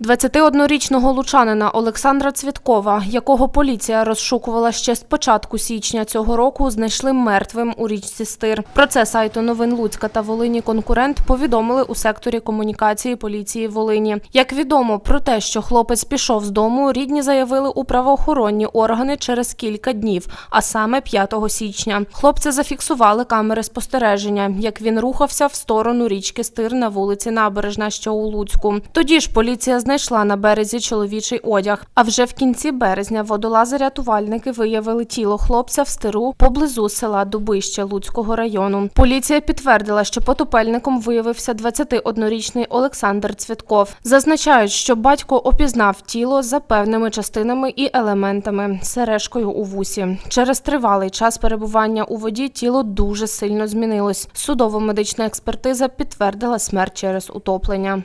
21-річного лучанина Олександра Цвіткова, якого поліція розшукувала ще з початку січня цього року, знайшли мертвим у річці Стир. Про це сайту новин Луцька та Волині конкурент повідомили у секторі комунікації поліції Волині. Як відомо про те, що хлопець пішов з дому, рідні заявили у правоохоронні органи через кілька днів, а саме 5 січня. Хлопця зафіксували камери спостереження, як він рухався в сторону річки Стир на вулиці Набережна, що у Луцьку. Тоді ж поліція знайшла на березі чоловічий одяг. А вже в кінці березня водолази-рятувальники виявили тіло хлопця в стиру поблизу села Дубище Луцького району. Поліція підтвердила, що потопельником виявився 21-річний Олександр Цвітков. Зазначають, що батько опізнав тіло за певними частинами і елементами сережкою у вусі. Через тривалий час перебування у воді тіло дуже сильно змінилось. Судово-медична експертиза підтвердила смерть через утоплення.